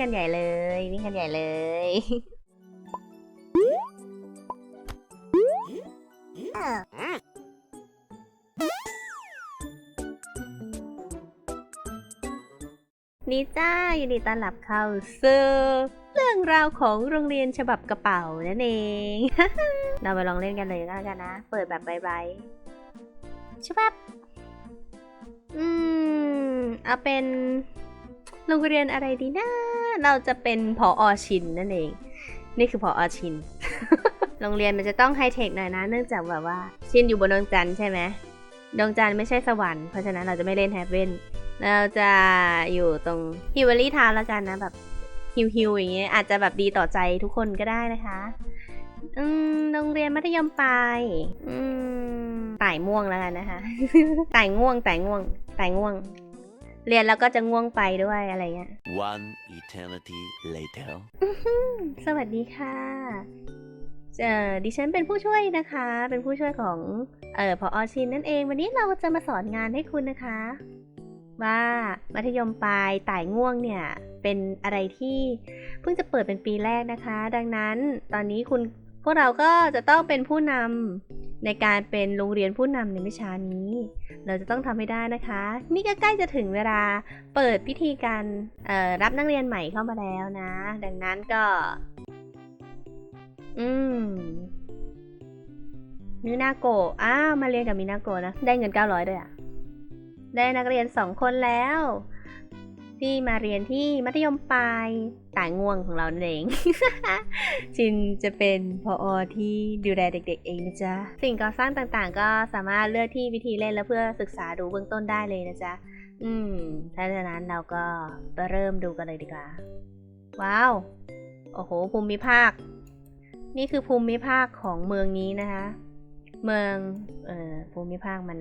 กันใหญ่เลย วิ่งกันใหญ่เลย นี่จ้ายินดีต้อนรับเข้าสู่เรื่องราวของโรงเรียนฉบับกระเป๋านั่นเอง เราไปลองเล่นกันเลยก็แล้วกันนะ เปิดแบบใบๆฉบับ อืม เอาเป็น โรงเรียนอะไรดีนะ เราจะเป็นพออชินนั่นเอง นี่คือพออชิน โรงเรียนมันจะต้องไฮเทคหน่อยนะ เนื่องจากแบบว่า ชินอยู่บนดวงจันทร์ใช่ไหมดวงจันทร์ไม่ใช่สวรรค์ เพราะฉะนั้นเราจะไม่เล่นแฮปเวนเราจะอยู่ตรงฮิวเวอรี่ทาวแล้วกันนะแบบฮิวฮิวอย่างเงี้ยอาจจะแบบดีต่อใจทุกคนก็ได้นะคะ อืมโรงเรียนมัธยมปลายอืมต่ายม่วงแล้วกันนะคะต่ายง่วงต่ายง่วงต่ายง่วง เรียนแล้วก็จะง่วงไปด้วยอะไรเงี้ย One eternity later. สวัสดีค่ะเอ่อดิฉันเป็นผู้ช่วยนะคะ เป็นผู้ช่วยของเอ่อพออชินนั่นเอง วันนี้เราจะมาสอนงานให้คุณนะคะ ว่ามัธยมปลายต่ายง่วงเนี่ย เป็นอะไรที่เพิ่งจะเปิดเป็นปีแรกนะคะ ดังนั้นตอนนี้คุณพวกเราก็จะต้องเป็นผู้นำ ในการเป็นโรงเรียนผู้นำในวิชานี้ เราจะต้องทำให้ได้นะคะ นี่ก็ใกล้จะถึงเวลาเปิดพิธีการรับนักเรียนใหม่เข้ามาแล้วนะ ดังนั้นก็ อืมมินาโกะอ้าวมาเรียนกับมินาโกะนะ ได้เงิน 900ด้วยอะได้นักเรียนสองคนแล้ว ที่มาเรียนที่มัธยมปลายต่างง่วงของเราเองชินจะเป็นพออที่ดูแลเด็ก ๆ เองนะจ๊ะ สิ่งก่อสร้างต่างๆ ก็สามารถเลือกที่วิธีเล่นแล้วเพื่อศึกษาดูเบื้องต้นได้เลยนะจ๊ะ อืม ถ้าฉะนั้นเราก็ไปเริ่มดูกันเลยดีกว่า ว้าว โอ้โห ภูมิภาค นี่คือภูมิภาคของเมืองนี้นะคะ เมือง เอ่อ ภูมิภาคมัน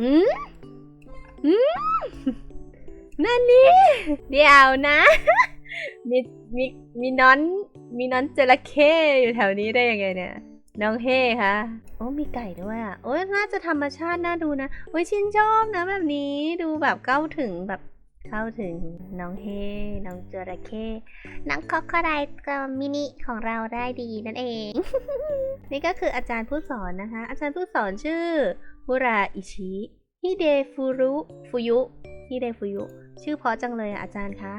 หืมหืม นั่นนี่เดี๋ยวนะ มีมีมีน้อนมีน้อนจระเข้อยู่แถวนี้ได้ยังไงเนี่ย น้องเฮ่คะโอ้มีไก่ด้วยอะโอ้ยน่าจะธรรมชาติน่าดูนะโอ้ยชินชอบนะแบบนี้ดูแบบเข้าถึงแบบเข้าถึงน้องเฮน้องจระเข้น้องคอกคไดกับมินิของเราได้ดีนั่นเอง นี่ก็คืออาจารย์ผู้สอนนะคะ อาจารย์ผู้สอนชื่อมุราอิชิฮิเดฟุรุฟุยุฮิเดฟุยุ ชื่อเพราะจังเลยอาจารย์คะ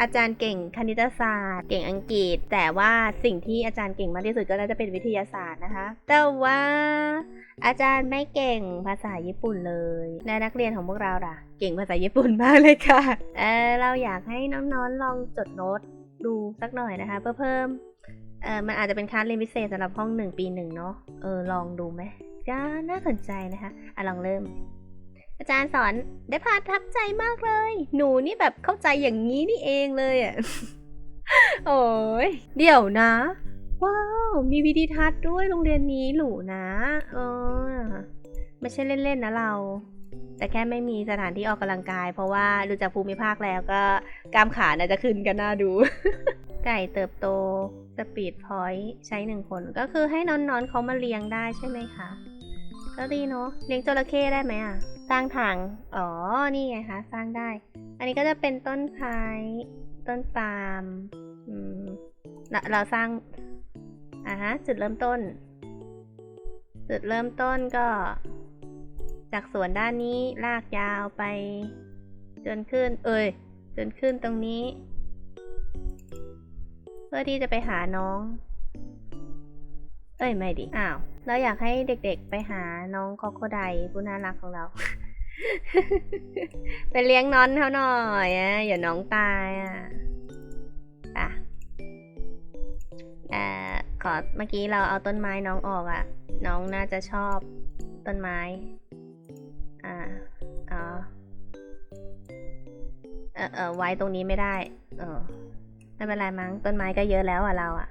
อาจารย์เก่งคณิตศาสตร์ เก่งอังกฤษ แต่ว่าสิ่งที่อาจารย์เก่งมากที่สุดก็น่าจะเป็นวิทยาศาสตร์นะคะ แต่ว่า อาจารย์ไม่เก่งภาษาญี่ปุ่นเลยและนักเรียนของพวกเราล่ะ เก่งภาษาญี่ปุ่นมากเลยค่ะ เออเราอยากให้น้องๆลองจดโน้ตดูสักหน่อยนะคะ เพื่อเพิ่มเออมันอาจจะเป็นคลาสเรียนพิเศษสำหรับห้องหนึ่งปีหนึ่งเนาะเออลองดูไหมก็น่าสนใจนะคะอะลองเริ่ม อาจารย์สอนได้พาทับใจมากเลย หนูนี่แบบเข้าใจอย่างนี้นี่เองเลยอะ โอ้ยเดี๋ยวนะ ว้าว มีวิดีทัศน์ด้วยโรงเรียนนี้หรูนะ เออ ไม่ใช่เล่นๆนะเรา แต่แค่ไม่มีสถานที่ออกกำลังกาย เพราะว่าดูจากภูมิภาคแล้วก็กล้ามขาน่าจะขึ้นกันน่าดู ไก่เติบโต สปีดพอยต์ใช้หนึ่งคน ก็คือให้นอนๆเขามาเลี้ยงได้ใช่ไหมคะ ก็ดีเนาะเลี้ยงจระเข้ได้ไหมอะ สร้างถัง อ๋อ นี่ไงคะ สร้างได้ อันนี้ก็จะเป็นต้นไม้ต้นปาล์มอืมเราเราสร้างอ่าฮะ จุดเริ่มต้น จุดเริ่มต้นก็ จากสวนด้านนี้ลากยาวไป จนขึ้น เอ้ย จนขึ้นตรงนี้ เพื่อที่จะไปหาน้อง เอ้ย ไม่ดิ อ้าว เราอยากให้เด็กๆไปหาน้องคอโคไดผู้น่ารักของเรา ไปเลี้ยงน้อนเขาหน่อยอะอย่าน้องตายอะอะเอ่อขอเมื่อกี้เราเอาต้นไม้น้องออกอะน้องน่าจะชอบต้นไม้ อ่าอ๋อเออเออไว้ตรงนี้ไม่ได้ เออไม่เป็นไรมั้งต้นไม้ก็เยอะแล้วอะเราอะ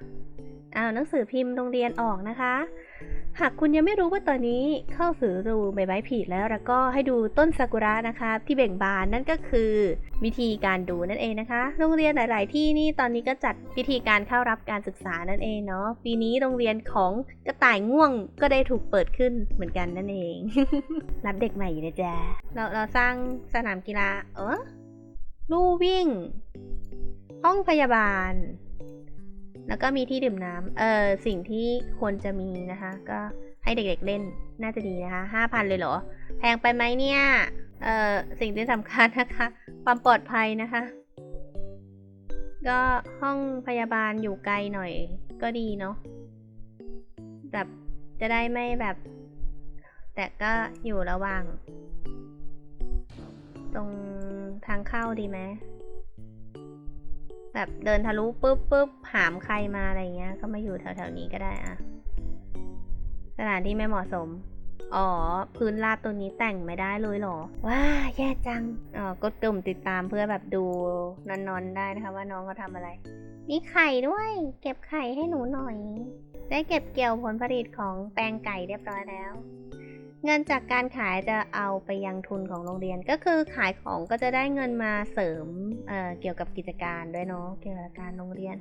เอาหนังสือพิมพ์โรงเรียนออกนะคะ หากคุณยังไม่รู้ว่าตอนนี้เข้าสู่ฤดูใบไม้ผลิแล้วแล้วก็ให้ดูต้นซากุระนะคะที่เบ่งบานนั่นก็คือ วิธีการดูนั่นเองนะคะ โรงเรียนหลาย ๆ ที่นี่ตอนนี้ก็จัดพิธีการเข้ารับการศึกษานั่นเองเนาะปีนี้โรงเรียนของกระต่ายง่วงก็ได้ถูกเปิดขึ้นเหมือนกันนั่นเอง รับเด็กใหม่อยู่นะจ๊ะเราเราสร้างสนามกีฬาเออลู่วิ่ง ห้องพยาบาล แล้วก็มีที่ดื่มน้ำเออสิ่งที่ควรจะมีนะคะ ก็ให้เด็กๆเล่นน่าจะดีนะคะห้าพันเลยเหรอ แพงไปไหมเนี่ยเออสิ่งที่สำคัญนะคะ ความปลอดภัยนะคะ ก็ห้องพยาบาลอยู่ไกลหน่อยก็ดีเนาะแบบจะได้ไม่แบบ แต่ก็อยู่ระหว่าง ตรงทางเข้าดีไหม แบบเดินทะลุปุ๊บปุ๊บหามใครมาอะไรเงี้ย ก็มาอยู่แถวๆนี้ก็ได้อะสถานที่ไม่เหมาะสม อ๋อ พื้นราบตัวนี้แต่งไม่ได้เลยเหรอ ว้า แย่จังอ๋อกดตุ่มติดตามเพื่อแบบดูนอนๆได้นะคะ ว่าน้องเขาทำอะไร มีไข่ด้วย เก็บไข่ให้หนูหน่อย ได้เก็บเกี่ยวผลผลิตของแปลงไก่เรียบร้อยแล้ว เงินจากการขายจะเอาไปยังทุนของโรงเรียน ก็คือขายของก็จะได้เงินมาเสริมเเกี่ยวกับกิจการด้วยเนาะเกี่ยวกับการโรงเรียน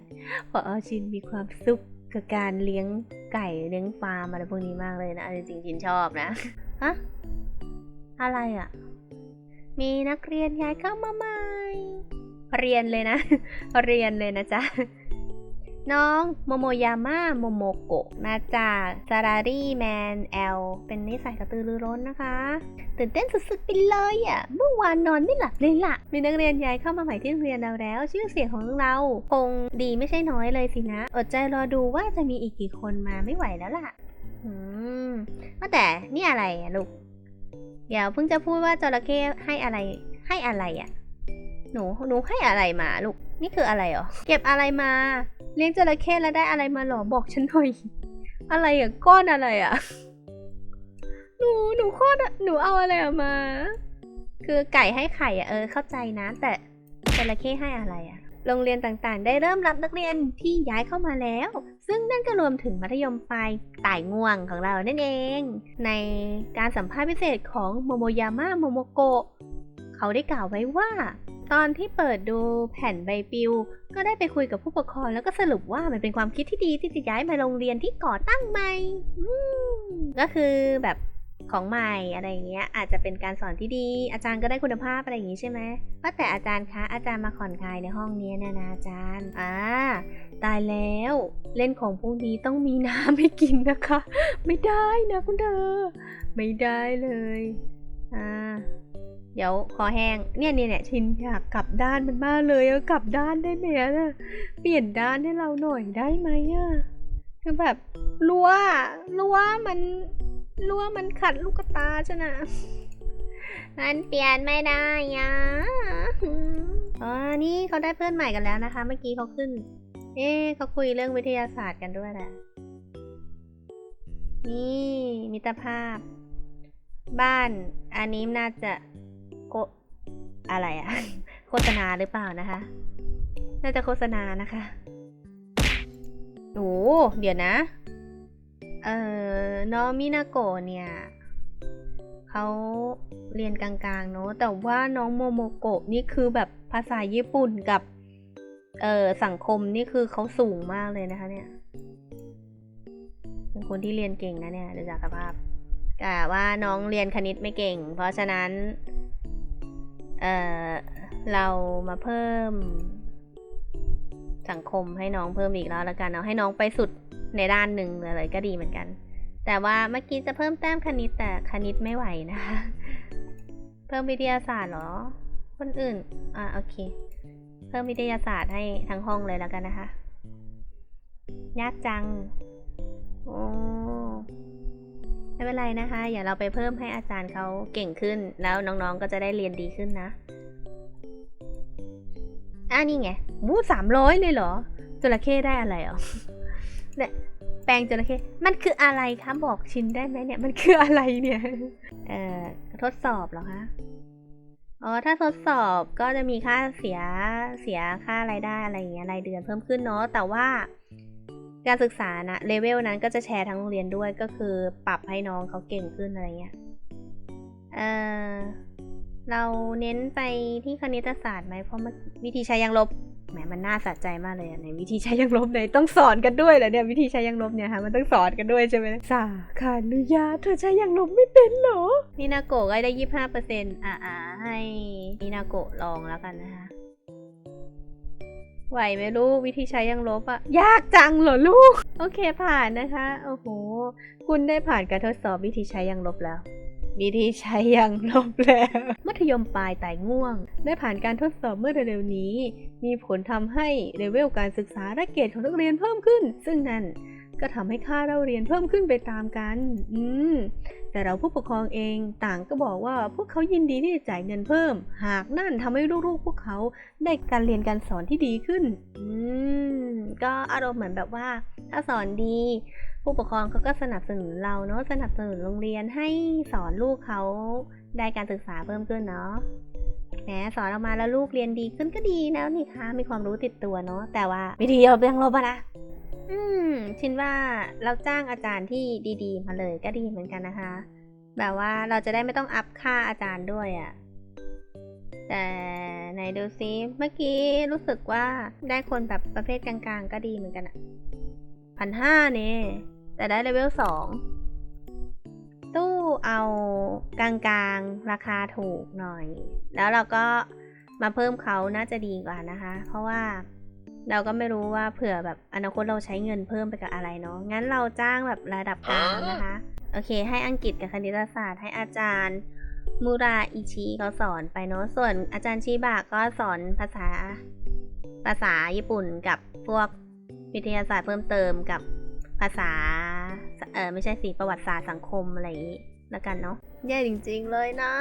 พอชินมีความสุขกับการเลี้ยงไก่เลี้ยงฟาร์มอะไรพวกนี้มากเลยนะจริงๆชินชอบนะฮะอะไรอะ่ะ มีนักเรียนย้ายเข้ามาใหม่เรียนเลยนะ เรียนเลยนะจ๊ะ น้องโมโมยาม่าโมโมโกะมาจากซารารีแมนแอลเป็นนิสัยกระตือรือร้นนะคะ ตื่นเต้นสุดๆไปเลยอะ่ะ เมื่อวานนอนไม่หลับเลยล่ะ มีนักเรียนย้ายเข้ามาใหม่ที่โรงเรียนเราแล้ว ชื่อเสียงของเราคงดีไม่ใช่น้อยเลยสินะ อดใจรอดูว่าจะมีอีกกี่คนมาไม่ไหวแล้วล่ะ อืมว่าแต่นี่อะไรอะลูกเดี๋ยวเพิ่งจะพูดว่าจระเข้ให้อะไรให้อะไรอะ หนูหนูให้อะไรมาลูกนี่คืออะไรเหรอเก็บอะไรมา เลี้ยงจระเข้แล้วได้อะไรมาหรอบอกฉันหน่อยอะไรอะก้อนอะไรอะหนูหนูโคตรอหนูเอาอะไรอะมา คือไก่ให้ไข่อะเออเข้าใจนะแต่จระเข้ให้อะไรอะโรงเรียนต่างๆ ได้เริ่มรับนักเรียนที่ย้ายเข้ามาแล้ว ซึ่งนั่นก็รวมถึงมัธยมปลายต่ายง่วงของเรานั่นเอง ในการสัมภาษณ์พิเศษของโมโมยาม่าโมโมโกะเขาได้กล่าวไว้ว่า ตอนที่เปิดดูแผ่นใบปลิว ก็ได้ไปคุยกับผู้ปกครองแล้วก็สรุปว่ามันเป็นความคิดที่ดีที่จะย้ายมาโรงเรียนที่ก่อตั้งใหม่ก็คือแบบของใหม่อะไรอย่างเงี้ยอาจจะเป็นการสอนที่ดี อาจารย์ก็ได้คุณภาพอะไรอย่างงี้ใช่ไหมว่าแต่อาจารย์คะอาจารย์มาผ่อนคลายในห้องนี้นะนะอาจารย์อ่าตายแล้วเล่นของพวกนี้ต้องมีน้ำให้กินนะคะ ไม่ได้นะคุณเธอ ไม่ได้เลยอ่า เดี๋ยวคอแห้ง เนี่ยเนี่ยเนี่ยชินอยากกลับด้านมันมากเลยอะกลับด้านได้ไหมอะเปลี่ยนด้านให้เราหน่อยได้ไหมอะคือแบบรั้วรั้วมันรั้วมันขัดลูกตาฉันอะมันเปลี่ยนไม่ได้อะอ๋อ นี่เขาได้เพื่อนใหม่กันแล้วนะคะ เมื่อกี้เขาขึ้น เอ๊ะเขาคุยเรื่องวิทยาศาสตร์กันด้วยแหละ นี่มิตรภาพ บ้านอันนี้น่าจะโก อะไรอะโฆษณาหรือเปล่านะคะ น่าจะโฆษณานะคะโอ้เดี๋ยวนะ เอ่อ น้องมินาโกะเนี่ย เขาเรียนกลางๆ เนอะแต่ว่าน้องโมโมโกะนี่คือแบบภาษาญี่ปุ่นกับ เอ่อ สังคมนี่คือเขาสูงมากเลยนะคะ เนี่ย เป็นคนที่เรียนเก่งนะเนี่ยดูจากสภาพแต่ว่าน้องเรียนคณิตไม่เก่ง เพราะฉะนั้น เอ่อเรามาเพิ่ม สังคมให้น้องเพิ่มอีกแล้วละกันเอาให้น้องไปสุดในด้านหนึ่งเลยก็ดีเหมือนกัน แต่ว่าเมื่อกี้จะเพิ่มแต้มคณิตแต่คณิตไม่ไหวนะคะเพิ่มวิทยาศาสตร์เหรอ คนอื่น อ่าโอเค เพิ่มวิทยาศาสตร์ให้ทั้งห้องเลยแล้วกันนะคะ ยากจัง เป็นไรนะคะ อย่าเราไปเพิ่มให้อาจารย์เขาเก่งขึ้น แล้วน้องๆก็จะได้เรียนดีขึ้นนะอ่านี่ไงมูสามร้อยเลยเหรอจระเข้ได้อะไรอะเนี่ยแปลงจระเข้มันคืออะไรคะบอกชินได้ไหมเนี่ย มันคืออะไรเนี่ยเอ่อทดสอบเหรอคะอ๋อถ้าทดสอบก็จะมีค่าเสียเสียค่ารายได้อะไรอย่างเงี้ยรายเดือนเพิ่มขึ้นเนาะแต่ว่า การศึกษานะเลเวลนั้นก็จะแชร์ทั้งโรงเรียนด้วยก็คือปรับให้น้องเขาเก่งขึ้นอะไรเงี้ยเออเราเน้นไปที่คณิตศาสตร์ไหมเพราะมันวิธีใช้ยางลบแหมมันน่าสะใจมากเลยอะในวิธีใช้ยางลบไหนต้องสอนกันด้วยเหรอเนี่ยวิธีใช้ยางลบเนี่ยค่ะมันต้องสอนกันด้วยใช่ไหมสาขานุญาตเธอใช้ยางลบไม่เป็นเหรอมินาโกะก็ได้ยี่ห้าเปอร์เซ็นต์อ่าให้มินาโกะลองแล้วกันนะคะ ไหวไหมลูกวิธีใช้ยังลบอะยากจังเหรอลูก โอเคผ่านนะคะ โอ้โห คุณได้ผ่านการทดสอบวิธีใช้ยังลบแล้ว วิธีใช้ยังลบแล้ว มัธยมปลายไต่ง่วง ได้ผ่านการทดสอบเมื่อเร็วๆนี้ มีผลทำให้เลเวลการศึกษาและเกรดของนักเรียนเพิ่มขึ้น ซึ่งนั่นก็ทำให้ค่าเราเรียนเพิ่มขึ้นไปตามกัน อืม แต่เราผู้ปกครองเองต่างก็บอกว่าพวกเขายินดีที่จะจ่ายเงินเพิ่ม หากนั่นทำให้ลูกๆ พวกเขาได้การเรียนการสอนที่ดีขึ้น อืมก็อารมณ์เหมือนแบบว่า ถ้าสอนดี ผู้ปกครองเขาก็สนับสนุนเราเนาะสนับสนุนโรงเรียนให้สอนลูกเขาได้การศึกษาเพิ่มขึ้นเนาะแหมสอนออกมาแล้วลูกเรียนดีขึ้นก็ดีแล้วนี่คะมีความรู้ติดตัวเนาะแต่ว่าวิธีเรายังลบอะนะอืม ชินว่าเราจ้างอาจารย์ที่ดีๆ มาเลยก็ดีเหมือนกันนะคะ แบบว่าเราจะได้ไม่ต้องอัพค่าอาจารย์ด้วยอะ่ะ แต่ไหนดูซิเมื่อกี้รู้สึกว่าได้คนแบบประเภทกลางๆ ก็ดีเหมือนกันอะพันห้าเนี่ยแต่ได้เลเวลสองตู้เอากลางๆ ราคาถูกหน่อย แล้วเราก็มาเพิ่มเขาน่าจะดีกว่านะคะ เพราะว่า เราก็ไม่รู้ว่าเผื่อแบบอนาคตเราใช้เงินเพิ่มไปกับอะไรเนาะงั้นเราจ้างแบบระดับกลางนะคะโอเค ให้อังกฤษกับคณิตศาสตร์ให้อาจารย์มูราอิชิเขาสอนไปเนาะส่วนอาจารย์ชิบะก็สอนภาษาภาษาญี่ปุ่นกับพวกวิทยาศาสตร์เพิ่มเติมกับภาษาเออไม่ใช่สิประวัติศาสตร์สังคมอะไรอย่างนี้ ล้วกันเนาะแย่จริงๆเลยนะ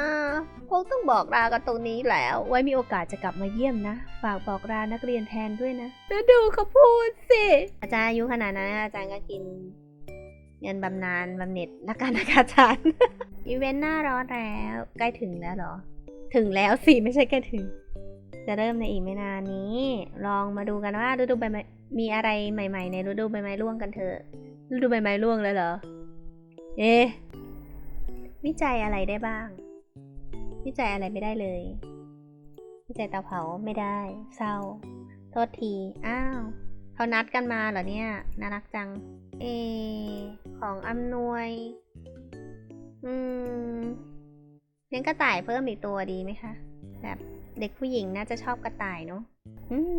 คงต้องบอกลากันตรงนี้แล้ว ไว้มีโอกาสจะกลับมาเยี่ยมนะ ฝากบอกลานักเรียนแทนด้วยนะแล้วดูเขาพูดสิ อาจารย์อายุขนาดนั้นอาจารย์ก็กิน เงินบำนาญบำเหน็จละกันนะคะอาจารย์อีเวนต์หน้าร้อนแล้วใกล้ถึงแล้วเหรอ ถึงแล้วสิไม่ใช่ใกล้ถึง จะเริ่มในอีกไม่นานนี้ ลองมาดูกันว่าฤดูใบไม้มีอะไรใหม่ ๆ ในฤดูใบไม้ร่วงกันเถอะฤดูใบไม้ร่วงแล้วเหรอ เอ๊ะ วิจัยอะไรได้บ้าง วิจัยอะไรไม่ได้เลย วิจัยเตาเผาไม่ได้ เศร้า โทษที อ้าวเขานัดกันมาเหรอเนี่ย น่ารักจัง เอ ของอำนวย อืมเลี้ยงกระต่ายเพิ่มอีกตัวดีไหมคะ แบบเด็กผู้หญิงน่าจะชอบกระต่ายเนาะ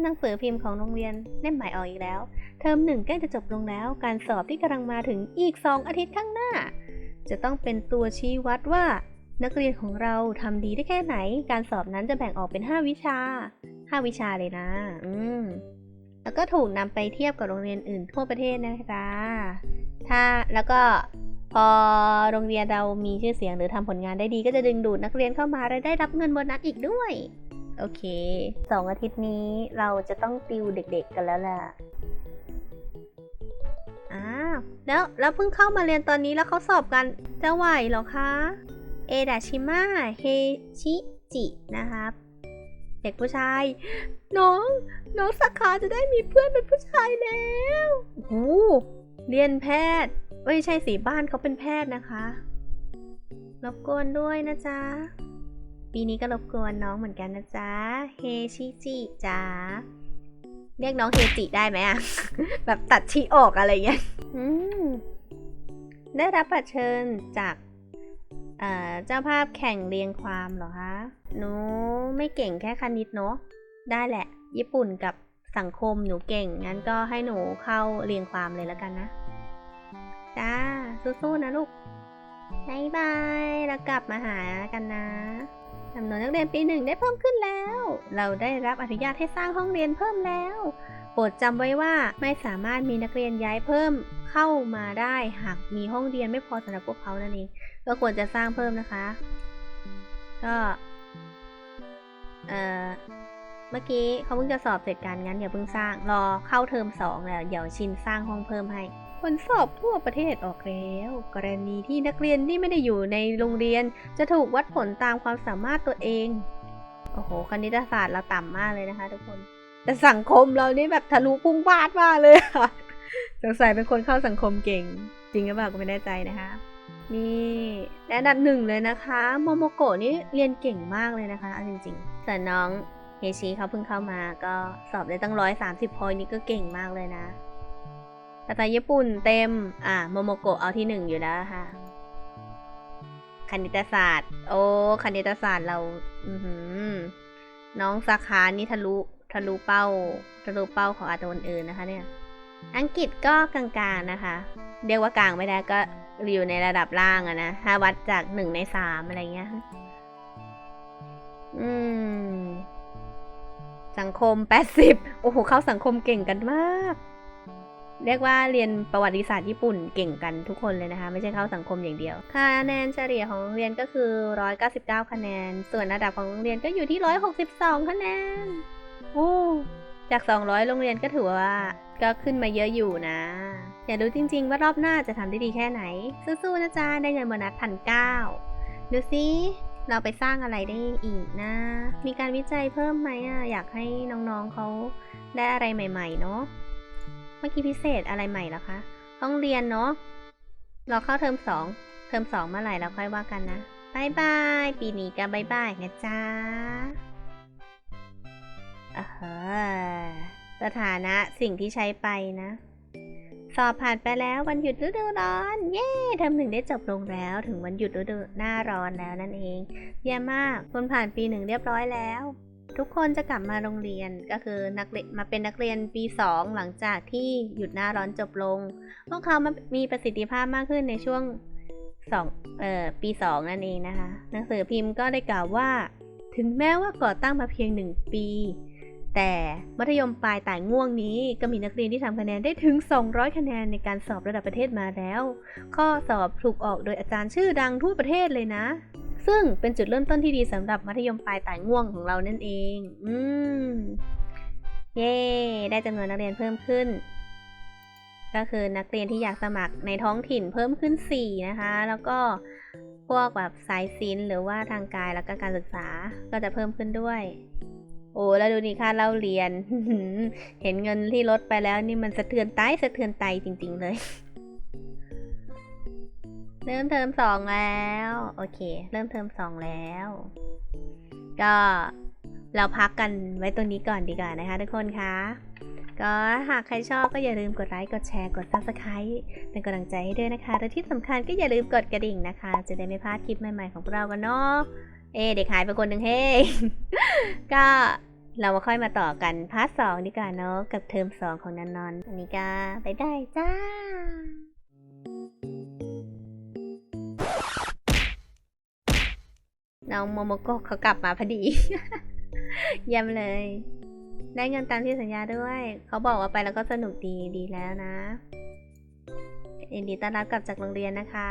หนังสือพิมพ์ของโรงเรียนเล่มใหม่ออกอีกแล้ว เทอมหนึ่งใกล้จะจบลงแล้ว การสอบที่กำลังมาถึงอีกสองอาทิตย์ข้างหน้า จะต้องเป็นตัวชี้วัดว่า นักเรียนของเราทำดีได้แค่ไหน การสอบนั้นจะแบ่งออกเป็น 5 วิชา 5 วิชาเลยนะ อืมแล้วก็ถูกนำไปเทียบกับโรงเรียนอื่นทั่วประเทศนะจ๊ะถ้าแล้วก็พอโรงเรียนเรามีชื่อเสียงหรือทำผลงานได้ดีก็จะดึงดูดนักเรียนเข้ามาและได้รับเงินโบนัสอีกด้วย โอเคสองอาทิตย์นี้เราจะต้องติวเด็กๆกันแล้วล่ะ แล้วแล้วเพิ่งเข้ามาเรียนตอนนี้แล้วเขาสอบกันจะไหวเหรอคะเอดาชิมะเฮชิจินะครับเด็กผู้ชาย น้อง น้องสาขาจะได้มีเพื่อนเป็นผู้ชายแล้วโอ้เรียนแพทย์ไม่ใช่สีบ้านเขาเป็นแพทย์นะคะรบกวนด้วยนะจ๊ะ ปีนี้ก็รบกวนน้องเหมือนกันนะจ๊ะ เฮชิจิจ๋า เรียกน้องเฮจิได้ไหมอะ แบบตัดชีออกอะไรเงี้ยได้รับบัตรเชิญจากเอ่อเจ้าภาพแข่งเรียงความเหรอคะ หนูไม่เก่งแค่คณิตเนาะ ได้แหละ ญี่ปุ่นกับสังคมหนูเก่ง งั้นก็ให้หนูเข้าเรียงความเลยแล้วกันนะ จ้า สู้ๆนะลูกบายบาย แล้วกลับมาหากันนะ จำนวนนักเรียนปีหนึ่งได้เพิ่มขึ้นแล้ว เราได้รับอนุญาตให้สร้างห้องเรียนเพิ่มแล้ว โปรดจำไว้ว่าไม่สามารถมีนักเรียนย้ายเพิ่มเข้ามาได้หากมีห้องเรียนไม่พอสำหรับพวกเขานั่นเอง ก็ควรจะสร้างเพิ่มนะคะ ก็เอ่อเมื่อกี้เขาเพิ่งจะสอบเสร็จกันงั้นอย่าเพิ่งสร้างรอเข้าเทอมสองแล้วเดี๋ยวชินสร้างห้องเพิ่มให้ ผลสอบทั่วประเทศออกแล้ว กรณีที่นักเรียนที่ไม่ได้อยู่ในโรงเรียน จะถูกวัดผลตามความสามารถตัวเอง โอ้โห คณิตศาสตร์เราต่ำมากเลยนะคะ ทุกคน แต่สังคมเรานี่แบบทะลุพุ่งพาดมากเลยค่ะ สงสัยเป็นคนเข้าสังคมเก่ง จริงหรือเปล่าก็ไม่แน่ใจนะคะนี่และอันดับหนึ่งเลยนะคะโมโมโกะนี่เรียนเก่งมากเลยนะคะเอาจริงๆส่วนน้องเฮชิเขาเพิ่งเข้ามาก็สอบได้ตั้งร้อยสามสิบพอยนี่ก็เก่งมากเลยนะ ภาษาญี่ปุ่นเต็ม อ่าโมโมโกะเอาที่หนึ่งอยู่แล้วค่ะ คณิตศาสตร์ โอ้ คณิตศาสตร์เรา อือหือน้องสาขานี่ทะลุทะลุเป้าทะลุเป้าของอาตัวอื่นนะคะ เนี่ย อังกฤษก็กลางๆนะคะ เรียกว่ากลางไม่ได้ก็อยู่ในระดับล่างอะนะถ้าวัดจากหนึ่งในสามอะไรเงี้ย อืม สังคมแปดสิบโอ้โห เข้าสังคมเก่งกันมาก เรียกว่าเรียนประวัติศาสตร์ญี่ปุ่นเก่งกันทุกคนเลยนะคะ ไม่ใช่เข้าสังคมอย่างเดียวคะแนนเฉลี่ยของโรงเรียนก็คือ 199 คะแนน ส่วนระดับของโรงเรียนก็อยู่ที่ 162 คะแนนโอ้จาก 200 โรงเรียนก็ถือว่าก็ขึ้นมาเยอะอยู่นะอยากรู้จริง ๆ ว่ารอบหน้าจะทำได้ดีแค่ไหน สู้ๆนะจ๊ะได้เงินโบนัสพันเก้าดูสิเราไปสร้างอะไรได้อีกนะ มีการวิจัยเพิ่มไหมอะอยากให้น้องๆเขาได้อะไรใหม่ ๆ เนาะ เมื่อกี้พิเศษอะไรใหม่เหรอคะห้องเรียนเนาะเราเข้าเทอมสอง เทอมสองเมื่อไหร่เราค่อยว่ากันนะบายบาย ปีนี้ก็บายบายนะจ๊ะเอ่าฮสถานะสิ่งที่ใช้ไปนะ สอบผ่านไปแล้ววันหยุดฤดูร้อน เย้เทอมหนึ่งได้จบลงแล้ว ถึงวันหยุดฤดูหน้าร้อนแล้วนั่นเองเยี่ยมมากคุณผ่านปีหนึ่งเรียบร้อยแล้ว ทุกคนจะกลับมาโรงเรียนก็คือนักเรียนมาเป็นนักเรียนปี 2 หลังจากที่หยุดหน้าร้อนจบลง พวกเขามามีประสิทธิภาพมากขึ้นในช่วงสองเอ่อปี 2 นั่นเองนะคะ หนังสือพิมพ์ก็ได้กล่าวว่า ถึงแม้ว่าก่อตั้งมาเพียงหนึ่งปี แต่มัธยมปลายต่ายง่วงนี้ ก็มีนักเรียนที่ทำคะแนนได้ถึง 200 คะแนนในการสอบระดับประเทศมาแล้ว ข้อสอบถูกออกโดยอาจารย์ชื่อดังทั่วประเทศเลยนะ ซึ่งเป็นจุดเริ่มต้นที่ดีสำหรับมัธยมปลายต่ายง่วงของเรานั่นเอง อืม เย้ ได้จำนวนนักเรียนเพิ่มขึ้น ก็คือนักเรียนที่อยากสมัครในท้องถิ่นเพิ่มขึ้น 4 นะคะ แล้วก็พวกแบบสายศิลป์หรือว่าทางกายแล้วก็การศึกษาก็จะเพิ่มขึ้นด้วย โอ้แล้วดูนี่ค่าเล่าเรียน เห็นเงินที่ลดไปแล้วนี่มันสะเทือนไตสะเทือนไตจริง ๆ เลย เริ่มเทอมสองแล้ว โอเค เริ่มเทอมสองแล้ว ก็เราพักกันไว้ตรงนี้ก่อนดีกว่านะคะทุกคนคะก็หากใครชอบก็อย่าลืมกดไลค์ กดแชร์ กด subscribe เป็นกำลังใจให้ด้วยนะคะ และที่สำคัญก็อย่าลืมกดกระดิ่งนะคะ จะได้ไม่พลาดคลิปใหม่ๆของพวกเรากันเนาะ เอเด็กหายไปคนหนึ่งเฮ้ ก็เรามาค่อยมาต่อกันพาร์ทสองดีกว่าเนาะกับเทอมสองของนันนอนอันนี้ก็ไปได้จ้า น้องโมโมโกะเขากลับมาพอดีเยี่ยมเลย ได้เงินตามที่สัญญาด้วย เขาบอกว่าไปแล้วก็สนุกดีดีแล้วนะยินดีต้อนรับกลับจากโรงเรียนนะคะ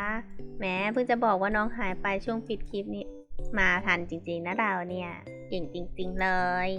แหมเพิ่งจะบอกว่าน้องหายไปช่วงปิดคลิปนี้ มาทันจริงๆนะดาวเนี่ย เก่งจริง ๆ เลย